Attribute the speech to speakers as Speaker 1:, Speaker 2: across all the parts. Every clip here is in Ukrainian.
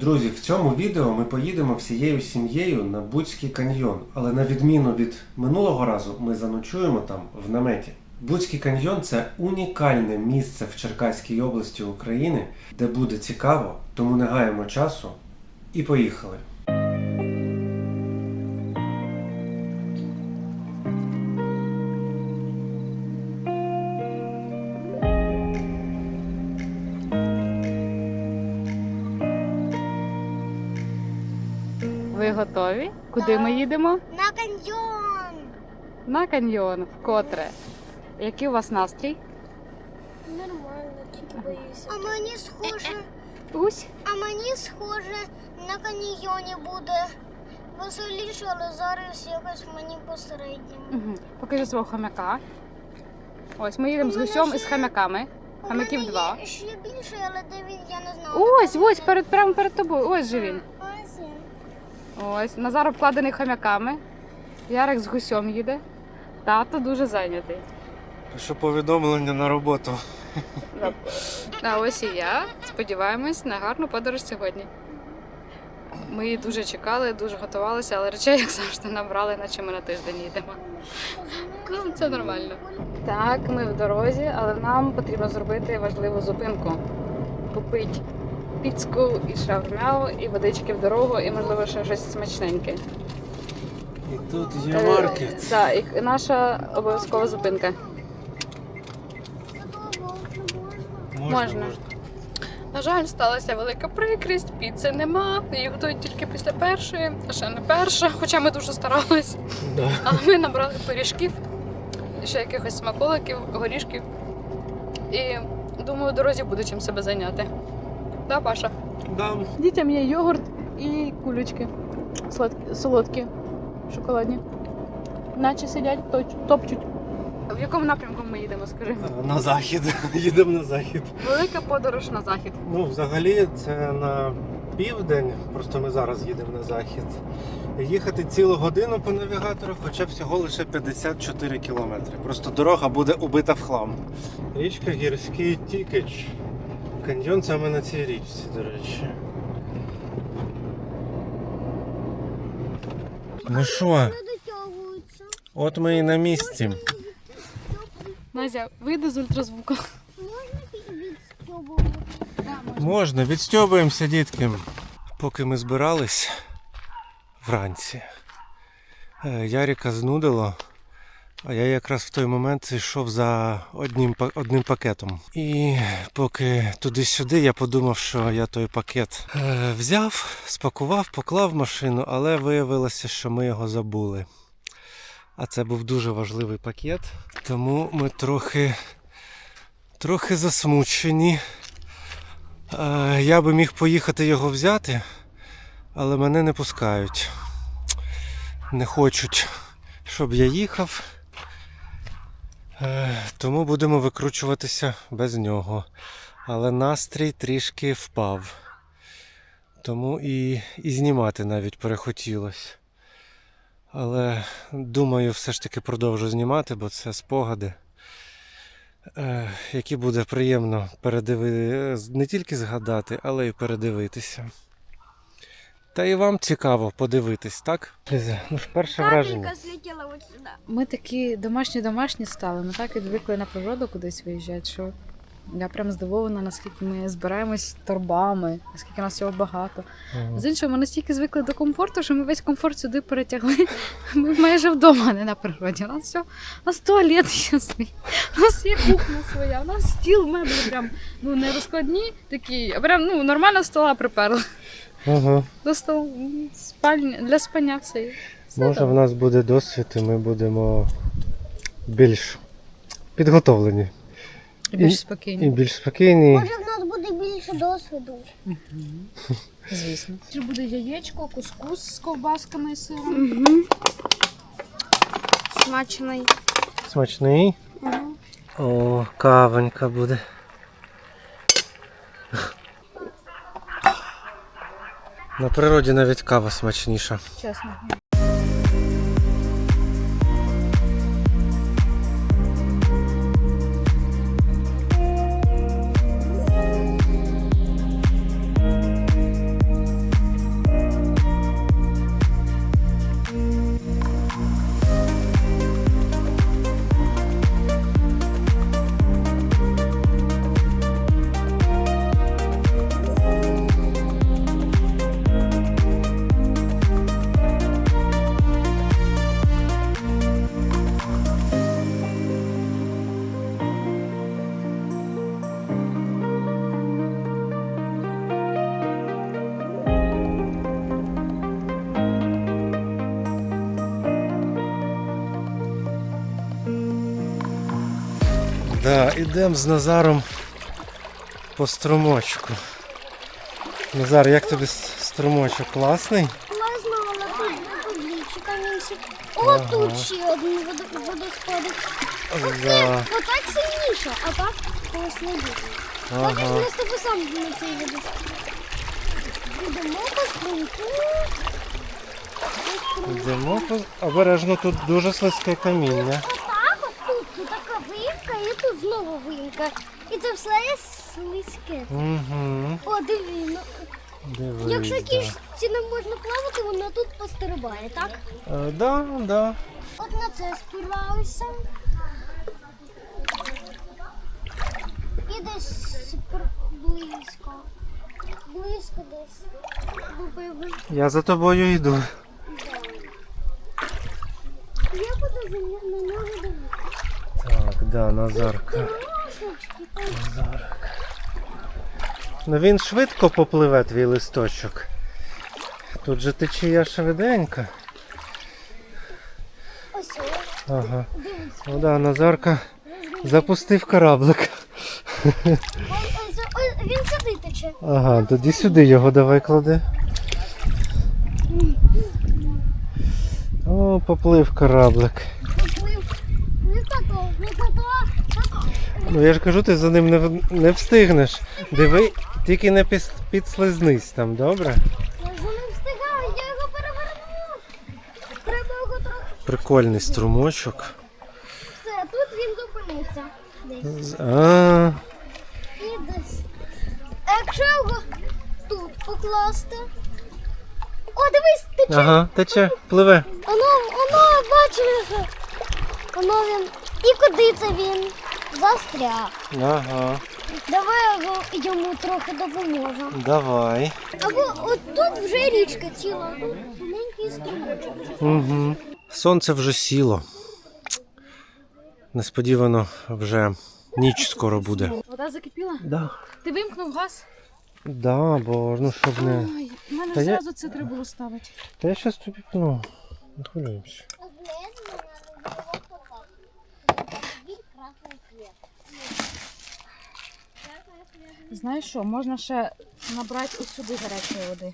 Speaker 1: Друзі, в цьому відео ми поїдемо всією сім'єю на Буцький каньйон, але на відміну від минулого разу, ми заночуємо там в наметі. Буцький каньйон це унікальне місце в Черкаській області України, де буде цікаво, тому не гаємо часу і поїхали.
Speaker 2: Куди ми їдемо?
Speaker 3: На каньйон.
Speaker 2: На каньйон, вкотре. Який у вас настрій?
Speaker 3: Нормально, тільки боюся. А мені схоже,
Speaker 2: Усь.
Speaker 3: а мені схоже, на каньйоні буде веселіше, але зараз якось мені посередньо.
Speaker 2: Угу. Покажи свого хомяка. Ось ми їдемо з гусьом і з хомяками. Хомяків два.
Speaker 3: Ще більше, але де він, я не знаю.
Speaker 2: Ось, ось, перед, прямо перед тобою. Ось же він.
Speaker 3: Ось.
Speaker 2: Назар обкладений хомяками. Ярик з гусьом їде. Тато дуже зайнятий.
Speaker 1: Що повідомлення на роботу.
Speaker 2: А ось і я. Сподіваємось на гарну подорож сьогодні. Ми її дуже чекали, дуже готувалися, але речей, як завжди, набрали, наче ми на тиждень їдемо. Ну, це нормально. Так, ми в дорозі, але нам потрібно зробити важливу зупинку. Купити піцку і шаурмяу, і водички в дорогу, і, можливо, ще щось смачненьке.
Speaker 1: І тут
Speaker 2: Е, Так, і наша обов'язкова зупинка. Можна. На жаль, сталася велика прикрість, піци нема. Її готують тільки після першої, а ще не перша, хоча ми дуже старались.
Speaker 1: Да.
Speaker 2: Але ми набрали пиріжків, ще якихось смаколиків, горішків. І думаю, в дорозі буде чим себе зайняти. Да, Паша?
Speaker 1: Дам.
Speaker 2: Дітям є йогурт і кулючки. Сладкі, солодкі, шоколадні. Наче сидять, топчуть. В якому напрямку ми їдемо, скажи?
Speaker 1: На захід. Їдемо на захід.
Speaker 2: Велика подорож на захід.
Speaker 1: Ну, взагалі, це на південь, просто ми зараз їдемо на захід. Їхати цілу годину по навігатору, хоча всього лише 54 кілометри. Просто дорога буде убита в хлам. Річка Гірський Тікич. Каньйон саме на цій річці, до речі. Ну що, от ми і на місці.
Speaker 2: Назя, вийди з ультразвука.
Speaker 3: Можна
Speaker 1: відстьобуємося, дітки. Поки ми збирались вранці, е, Яріка знудило, а я якраз в той момент йшов за одним, одним пакетом. І поки туди-сюди я подумав, що я той пакет е, взяв, спакував, поклав машину, але виявилося, що ми його забули. А це був дуже важливий пакет, тому ми трохи, трохи засмучені. Е, Я би міг поїхати його взяти, але мене не пускають. Не хочуть, щоб я їхав. Е, Тому будемо викручуватися без нього. Але настрій трішки впав. Тому і, і знімати навіть перехотілося. Але думаю, все ж таки продовжу знімати, бо це спогади е, які буде приємно передиви... не тільки згадати, але й передивитися. Та і вам цікаво подивитись, так? Ліза, ну ж перше враження.
Speaker 3: злетіла ось сюди.
Speaker 2: Ми такі домашні-домашні стали. Ми так відвикли на природу кудись виїжджати, що я прям здивована, наскільки ми збираємось торбами, наскільки нас всього багато.
Speaker 1: Ага.
Speaker 2: З іншого, ми настільки звикли до комфорту, що ми весь комфорт сюди перетягли. Ми майже вдома, а не на природі. У нас все, у нас туалет є свій, у нас є кухня своя, у нас стіл, меблі прям ну не розкладні такі, а прям ну нормально стола приперли.
Speaker 1: Ага.
Speaker 2: Спальня для спання все. є. Все
Speaker 1: Може в
Speaker 2: добре.
Speaker 1: нас буде досвід, і ми будемо більш підготовлені
Speaker 2: І більш
Speaker 1: і
Speaker 2: спокійно.
Speaker 1: більш спокійні.
Speaker 3: Може в нас буде більше досвіду.
Speaker 2: Звісно.
Speaker 4: Ще буде яєчко, кускус з ковбасками і сиром.
Speaker 3: Смачний.
Speaker 1: Смачний. О, кавонька буде. На природі навіть кава смачніша.
Speaker 2: Чесно.
Speaker 1: Ідемо з Назаром по струмочку. Назар, як тобі струмочок класний?
Speaker 3: Класно, але тут обличчя камінчик. О, тут ще один водо- водоспадик.
Speaker 1: Да.
Speaker 3: Отак сильніше, а так ось не дуже.
Speaker 1: Ага.
Speaker 3: Хочеш ми з тобою сам на цей водоспад? Йдемо по струмку.
Speaker 1: Йдемо по- обережно, тут дуже слизьке каміння.
Speaker 3: Виїмка і тут знову виїмка. І це все є слизьке.
Speaker 1: Угу.
Speaker 3: О, диви, ну,
Speaker 1: Дивись.
Speaker 3: якщо
Speaker 1: да.
Speaker 3: кішці не можна плавати, вона тут пострибає, так?
Speaker 1: Е, да, да.
Speaker 3: От на це спираюся. І десь близько. Близько десь.
Speaker 1: Я за тобою йду.
Speaker 3: Я буду за нього дивитися.
Speaker 1: Так, да, Назарка.
Speaker 3: Там.
Speaker 1: Ну він швидко попливе твій листочок. Тут же течія
Speaker 3: ось.
Speaker 1: Ага. Ну да, Назарка запустив кораблик.
Speaker 3: Він сюди тече.
Speaker 1: Ага, тоді сюди його давай клади. О, поплив кораблик.
Speaker 3: Поплив. Не такого, не такого, такого.
Speaker 1: Ну я ж кажу, ти за ним не, не встигнеш. Диви, тільки не піс- підслизнись там, добре?
Speaker 3: Я вже не встигаю, я його перевернув. Треба його трохи.
Speaker 1: Прикольний струмочок.
Speaker 3: Все, тут він зупинився. Десь.
Speaker 1: З- А,
Speaker 3: І десь. А якщо його тут покласти. О, дивись, тече.
Speaker 1: ага, тече, пливе.
Speaker 3: Воно, воно, бачиш. Воно він. І куди це він? Застряг.
Speaker 1: Ага,
Speaker 3: Давай його, йому трохи допоможемо.
Speaker 1: давай.
Speaker 3: Або от тут вже річка ціла, а тут маленький струмочок.
Speaker 1: Угу. Сонце вже сіло. Несподівано вже ніч скоро буде.
Speaker 4: Вода закипіла?
Speaker 1: Да.
Speaker 4: Ти вимкнув газ?
Speaker 1: Да, бо ну щоб не.
Speaker 4: Ой, в мене
Speaker 1: Та я-
Speaker 4: зразу це треба було ставити.
Speaker 1: Та я щас тобі ну, не
Speaker 4: Знаєш що, можна ще набрати ось сюди гарячої води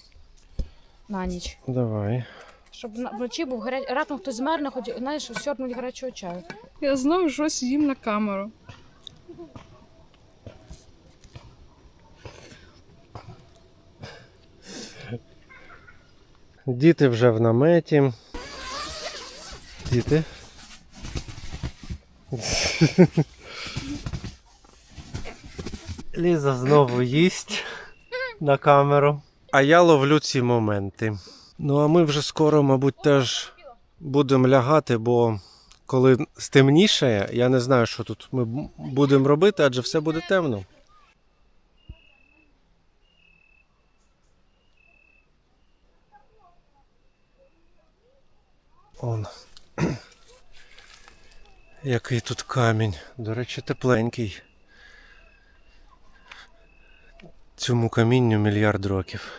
Speaker 4: на ніч.
Speaker 1: Давай.
Speaker 4: Щоб на- вночі був гарячий. Раптом хтось змерне, хоч знаєш, сьорнуть гарячого чаю.
Speaker 2: Я знову щось їм на камеру.
Speaker 1: Діти вже в наметі. Діти. Ліза знову їсть на камеру. А я ловлю ці моменти. Ну а ми вже скоро, мабуть, теж будемо лягати, бо коли стемнішає, я не знаю, що тут ми будемо робити, адже все буде темно. Он. Який тут камінь. До речі, тепленький. Цьому камінню мільярд років.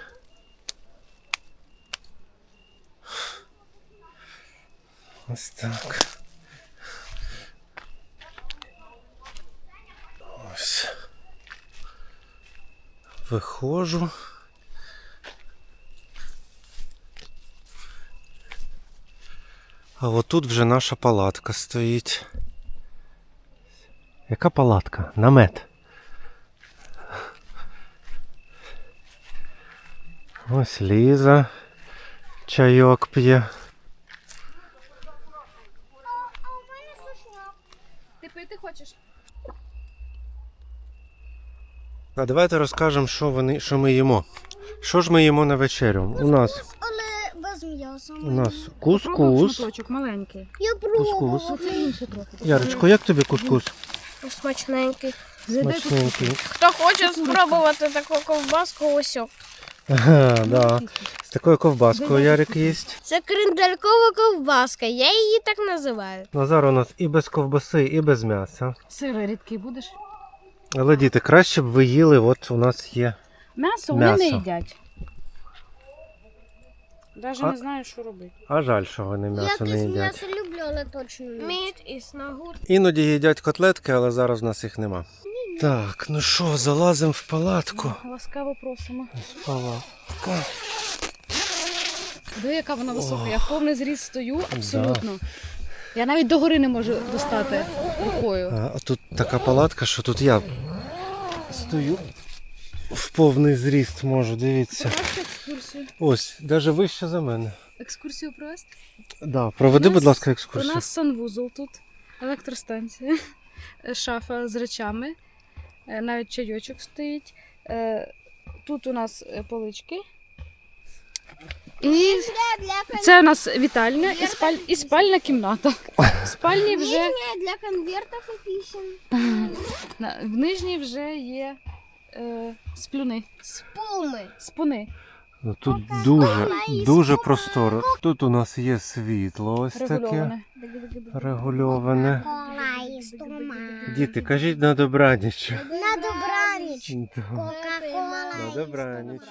Speaker 1: Ось так. Ось. Виходжу. А отут вже наша палатка стоїть. Яка палатка? Намет. Ось Ліза. Чайок п'є.
Speaker 4: Ти пити хочеш?
Speaker 1: А давайте розкажемо, що, вони, що ми їмо. Що ж ми їмо на вечерю? У нас,
Speaker 3: Але без м'яса.
Speaker 1: у нас кускус.
Speaker 4: шматочок маленький.
Speaker 3: Я пробувала.
Speaker 1: Кускус.
Speaker 4: Оце інше трохи.
Speaker 1: Ярочко, як тобі кускус?
Speaker 3: Смачненький.
Speaker 1: Смачненький.
Speaker 3: Хто хоче спробувати таку ковбаску, ось.
Speaker 1: Ага, да. З такою ковбаскою Ярик їсть.
Speaker 3: Це кренделькова ковбаска, я її так називаю.
Speaker 1: Назар у нас і без ковбаси, і без м'яса.
Speaker 4: Сири рідкий будеш?
Speaker 1: Але діти, краще б ви їли, от у нас є.
Speaker 4: М'ясо вони не їдять.
Speaker 2: Навіть
Speaker 1: А-
Speaker 2: не знаю, що робити.
Speaker 1: А жаль, що вони
Speaker 3: Я
Speaker 1: м'ясо не їдять.
Speaker 3: м'ясо люблю, але точно не. Мід і снагу.
Speaker 1: Іноді їдять котлетки, але зараз в нас їх нема. Так, ну що, залазимо в палатку.
Speaker 2: Ласкаво просимо.
Speaker 1: Палатка.
Speaker 2: Диви, яка вона висока. Я в повний зріст стою абсолютно. Я навіть до гори не можу достати рукою.
Speaker 1: А, а тут така палатка, що тут я стою в повний зріст можу, дивіться.
Speaker 2: Екскурсію.
Speaker 1: Ось, навіть вище за мене.
Speaker 2: Екскурсію провести?
Speaker 1: Да, проведи,
Speaker 2: У
Speaker 1: будь
Speaker 2: нас-
Speaker 1: ласка,
Speaker 2: У нас санвузол тут, електростанція, шафа з речами, навіть чайочок стоїть. Е, Тут у нас е, полички. І це у нас вітальня і, спаль... і спальна кімната. В спальні вже
Speaker 3: для конвертів і пісень.
Speaker 2: в нижній вже є е, сплюни.
Speaker 3: Спуми.
Speaker 2: Спуни
Speaker 1: тут дуже, дуже просторо. Тут у нас є світло ось таке
Speaker 2: регульоване.
Speaker 1: Діти, кажіть на добраніч.
Speaker 3: На добраніч. Кока-кола.
Speaker 1: На добраніч.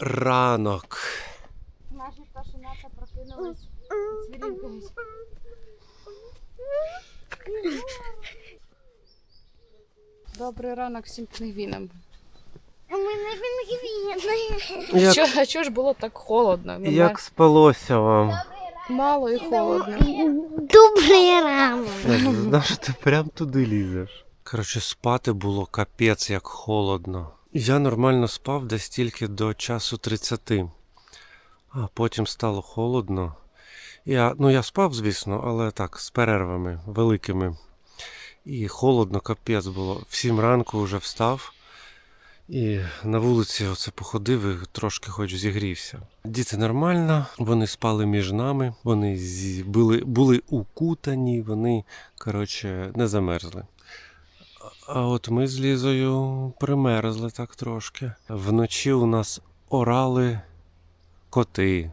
Speaker 1: Ранок.
Speaker 2: Наші пташенята прокинулись цвірінькались. Добрий ранок всім пінгвінам.
Speaker 3: У мене пінгвіни.
Speaker 1: Як,
Speaker 2: а чого ж було так холодно? Ну,
Speaker 1: як спалося вам?
Speaker 2: Мало і холодно.
Speaker 3: Добрий ранок.
Speaker 1: Знаєш, ти прям туди лізеш. Коротше, спати було капець як холодно. Я нормально спав десь тільки до часу 30. А потім стало холодно. Я, ну, я спав, звісно, але так, з перервами великими. І холодно, капець було. В сім ранку вже встав. І на вулиці оце походив і трошки хоч зігрівся. Діти нормально, вони спали між нами, вони були, були укутані, вони, коротше, не замерзли. А от ми з Лізою примерзли так трошки. Вночі у нас орали коти,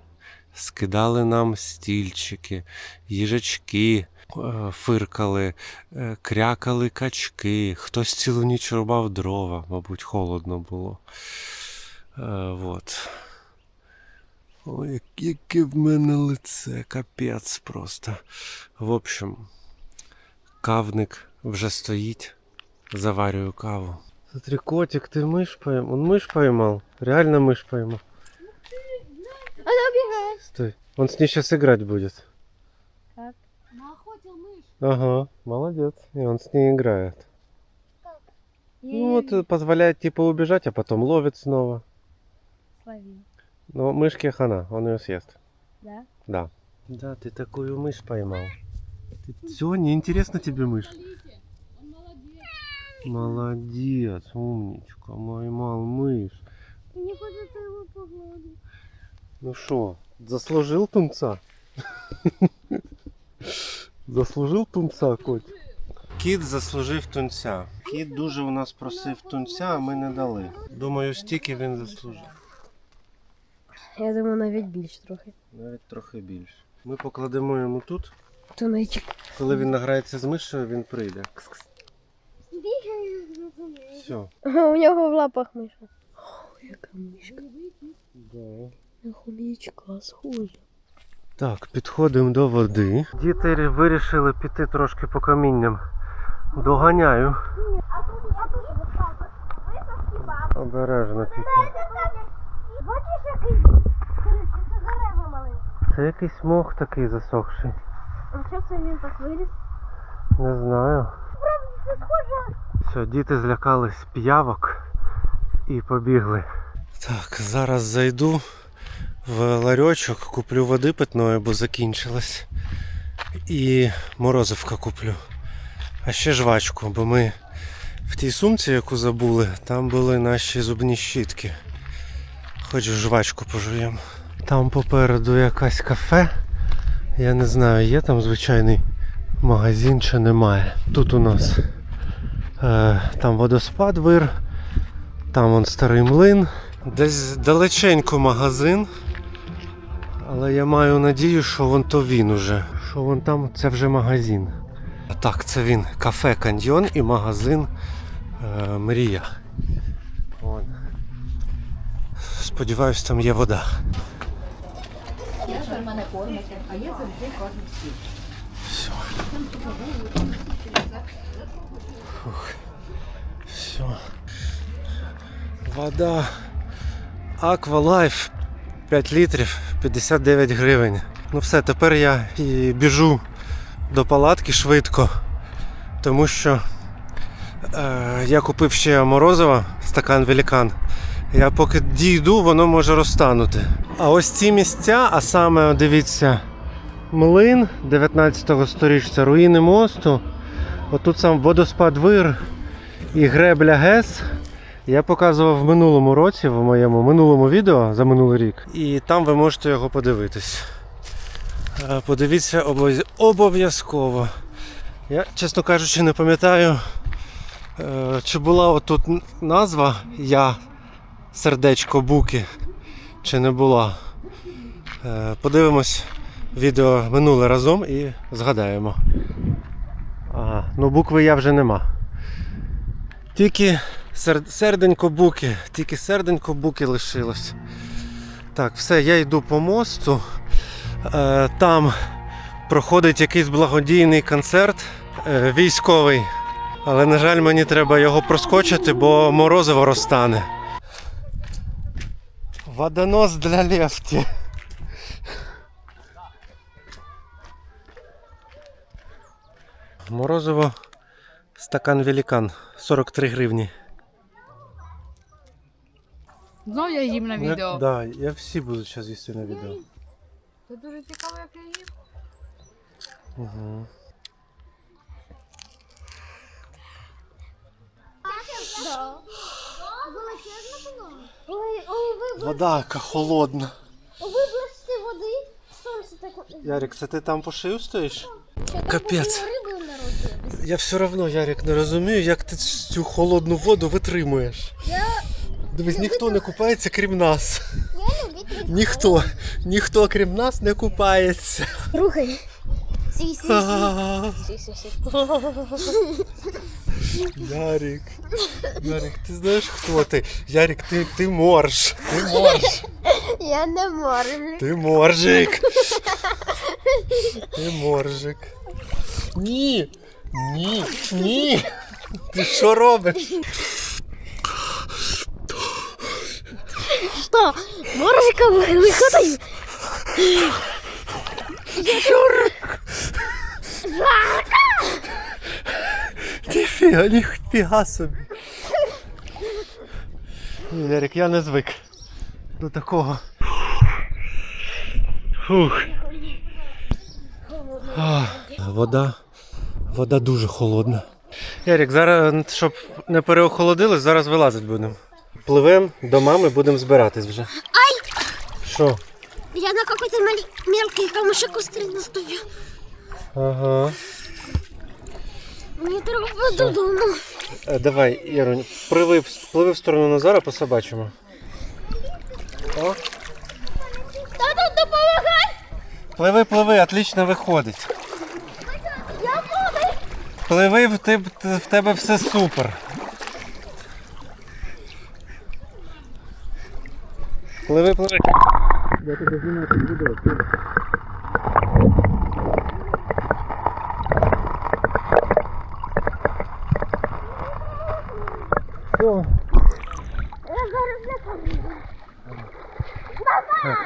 Speaker 1: скидали нам стільчики, їжачки е, фиркали, е, крякали качки, хтось цілу ніч рубав дрова, мабуть, холодно було. Е, вот. Ой, яке в мене лице, капець просто. В общем, кавник вже стоїть, заварюю каву. Смотри, котик, ты мышь поймал? Он мышь поймал? Реально мышь поймал?
Speaker 3: Она убегает.
Speaker 1: Стой, он с ней сейчас играть будет.
Speaker 2: Наохотив миш.
Speaker 1: Ага, молодец. И он с ней играет. Ну вот э, позволяет типа убежать, а потом ловит снова. Но мышке хана, он ее съест.
Speaker 2: Да?
Speaker 1: Да. Да, ты такую мышь поймал. Все, неинтересно тебе мышь? Молодец, умничка, поймал мышь.
Speaker 3: Не хочется его погладить.
Speaker 1: Ну что, заслужил тунца? Заслужив тунца, кот? Кіт заслужив тунця. Кіт дуже у нас просив тунця, а ми не дали. Думаю, стільки він заслужив.
Speaker 5: Я думаю, навіть більше трохи.
Speaker 1: Навіть трохи більше. Ми покладемо йому тут.
Speaker 5: Тунечик.
Speaker 1: Коли він награється з мишею, він прийде. Кс-кс. Все.
Speaker 5: У нього в лапах миша. О, яка мишка.
Speaker 1: Да.
Speaker 5: На хомячка схожа.
Speaker 1: Так, підходимо до води. Діти вирішили піти трошки по камінням. Доганяю. Обережно
Speaker 3: коротше, це
Speaker 1: якийсь мох такий засохший.
Speaker 3: А що це він так виріс?
Speaker 1: Не знаю.
Speaker 3: Це схоже.
Speaker 1: Все, діти злякались п'явок і побігли. Так, зараз зайду в ларьочок, куплю води питної, бо закінчилась. І морозивка куплю. А ще жвачку, бо ми в тій сумці, яку забули, там були наші зубні щітки. Хоч жвачку пожуємо. Там попереду якась кафе. Я не знаю, є там звичайний магазин чи немає. Тут у нас там водоспад вир, там он старий млин Десь далеченько магазин. Але я маю надію, що вон то він уже. Що вон там це вже магазин. А так, це він. Кафе Каньйон і магазин е, Мрія. Вон. Сподіваюсь, там є вода. Все. Фух. Все. Вода. Aqua Life 5 літрів 59 гривень. Ну все, тепер я і біжу до палатки швидко, тому що е, я купив ще морозива, стакан великан. Я поки дійду, воно може розтанути. А ось ці місця, а саме дивіться, млин 19 сторіччя, руїни мосту. Отут сам водоспад Вир і гребля ГЕС. Я показував в минулому році, в моєму минулому відео за минулий рік. І там ви можете його подивитись. Е, Подивіться обов'яз- обов'язково. Я, чесно кажучи, не пам'ятаю, е, чи була отут назва Я сердечко Буки, чи не була. Е, Подивимось відео минуле разом і згадаємо. Ага, ну букви я вже нема. Тільки сер- серденько буки, тільки серденько буки лишилось. Так, все, я йду по мосту. Е, там проходить якийсь благодійний концерт е, військовий. Але, на жаль, мені треба його проскочити, бо морозиво розтане. Водонос для лефті. Морозиво стакан великан 43 гривні.
Speaker 2: Ну, я їм на відео.
Speaker 1: Так, да, я всі буду зараз їсти на відео.
Speaker 2: Це дуже цікаво, як я їм.
Speaker 1: Угу. Вода яка холодна.
Speaker 3: води.
Speaker 1: Ярик, це ти там по шию стоїш? Капець. Я все одно, Ярик, не розумію, як ти цю холодну воду витримуєш.
Speaker 3: Я,
Speaker 1: Дивись, ніхто не купається, крім нас.
Speaker 3: я любитель.
Speaker 1: Ніхто, ніхто крім нас не купається.
Speaker 3: Рухай. Сі, сі, сі. Сі, сі, сі.
Speaker 1: Ярик. Ярик, ти знаєш хто ти? Ярик, ти, ти морж. Ти морж.
Speaker 3: Я не можу.
Speaker 1: Ти моржик. Ти моржик. Ні. Ні. Ні. Ти що робиш?
Speaker 3: Що? Моржика виходить?
Speaker 1: Ніфіга, ніфіга собі. Ні, Ярик, я не звик до такого. Фух. А, вода. Вода дуже холодна. Ярик, зараз, щоб не переохолодилось, зараз вилазити будемо. Пливемо до мами, будемо збиратись вже. Ай! Що?
Speaker 3: Я на какой-то мали- мелкий камушек устріну стою.
Speaker 1: Ага.
Speaker 3: Мені треба додому.
Speaker 1: Е, Давай, Ірунь, пливи, в- пливи в сторону Назара по собачому. О.
Speaker 3: Тато, допомагай!
Speaker 1: Пливи, пливи, отлично виходить. Пливи, в, теб- в тебе все супер. Пливи, пливи. Я тебе знімати відео. Все.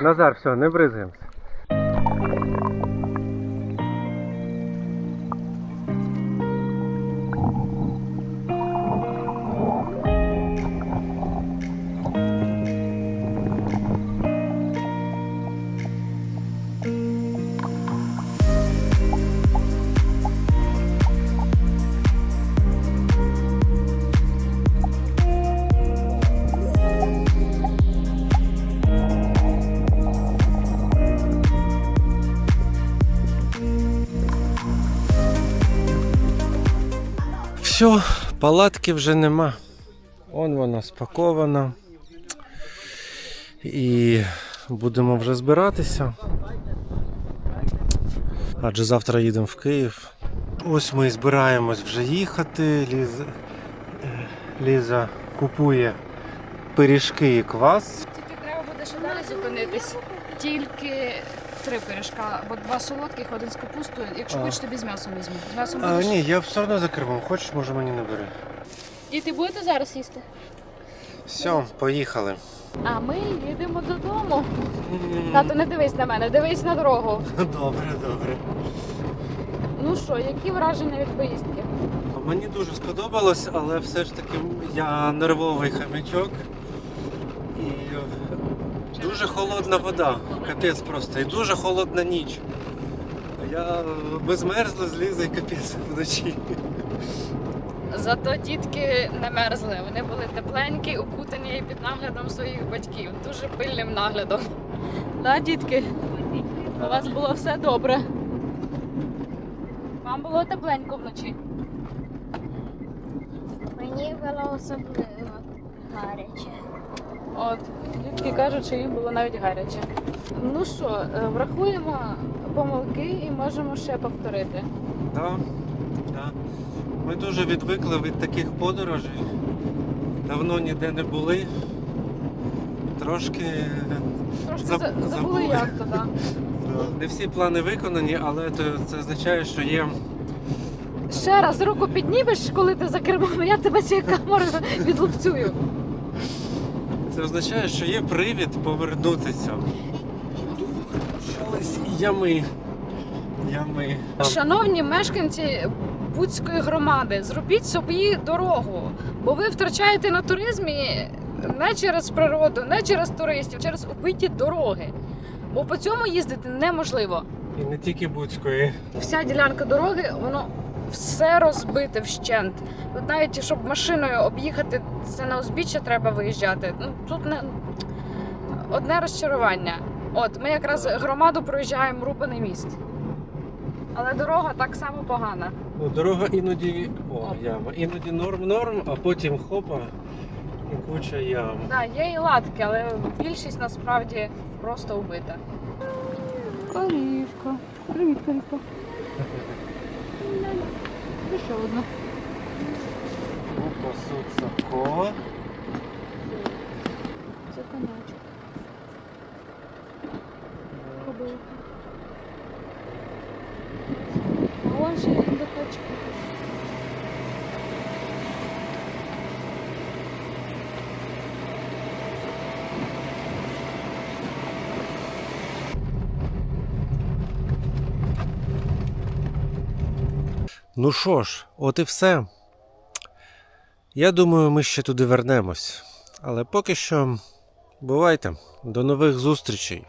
Speaker 1: Назар, все, не бризгаємося. Все, палатки вже нема. Он вона спакована. І будемо вже збиратися. Адже завтра їдемо в Київ. Ось ми збираємось вже їхати. Ліза, е, Ліза купує пиріжки і квас.
Speaker 2: Тільки треба буде ще далі зупинитись. Тільки три пиріжка, бо два солодких, один з капустою. Якщо
Speaker 1: А.
Speaker 2: хочеш, тобі з м'ясом візьму. З м'ясом
Speaker 1: А,
Speaker 2: будеш?
Speaker 1: ні, я все одно за кермом. Хочеш, може мені не бери.
Speaker 4: Діти, будете зараз їсти?
Speaker 1: Все, поїхали.
Speaker 4: А ми їдемо додому. Тато, не дивись на мене, дивись на дорогу.
Speaker 1: Добре, добре.
Speaker 4: Ну що, які враження від поїздки?
Speaker 1: Мені дуже сподобалось, але все ж таки я нервовий хам'ячок. І е, дуже холодна вода. Капець просто. І дуже холодна ніч. Я е, ми змерзли з Лізою капець вночі.
Speaker 2: Зато дітки не мерзли. Вони були тепленькі, укутані під наглядом своїх батьків. Дуже пильним наглядом.
Speaker 4: Да, дітки? У вас було все добре. Вам було тепленько вночі.
Speaker 3: Мені було особливо гаряче.
Speaker 4: От, дітки кажуть, що їм було навіть гаряче. Ну що, е, врахуємо помилки і можемо ще повторити.
Speaker 1: Да, да. Ми дуже відвикли від таких подорожей. Давно ніде не були. Трошки
Speaker 4: Трошки
Speaker 1: Заб-
Speaker 4: забули,
Speaker 1: забули.
Speaker 4: як то, да.
Speaker 1: не всі плани виконані, але це, це означає, що є
Speaker 4: Ще раз руку піднімеш, коли ти за кермом, я тебе цією камерою відлупцюю.
Speaker 1: Це означає, що є привід повернутися. Почались ями. Ями.
Speaker 2: Шановні мешканці Буцької громади, зробіть собі дорогу, бо ви втрачаєте на туризмі не через природу, не через туристів, через убиті дороги. Бо по цьому їздити неможливо.
Speaker 1: І не тільки Буцької.
Speaker 2: Вся ділянка дороги, воно все розбите вщент. Тут навіть щоб машиною об'їхати, це на узбіччя треба виїжджати. Ну тут не одне розчарування. От ми якраз громаду проїжджаємо рубаний міст. Але дорога так само погана.
Speaker 1: Ну, дорога іноді. О, яма. Іноді норм-норм, а потім хопа і куча ям.
Speaker 2: Так, є і латки, але більшість насправді просто вбита.
Speaker 4: Корівка. Привіт, корівка. І ще одна.
Speaker 1: Ну, пасуться ко.
Speaker 4: Це конячок. Кобилка. А вон ще індикочки.
Speaker 1: Ну що ж, от і все. Я думаю, ми ще туди вернемось. Але поки що бувайте. До нових зустрічей.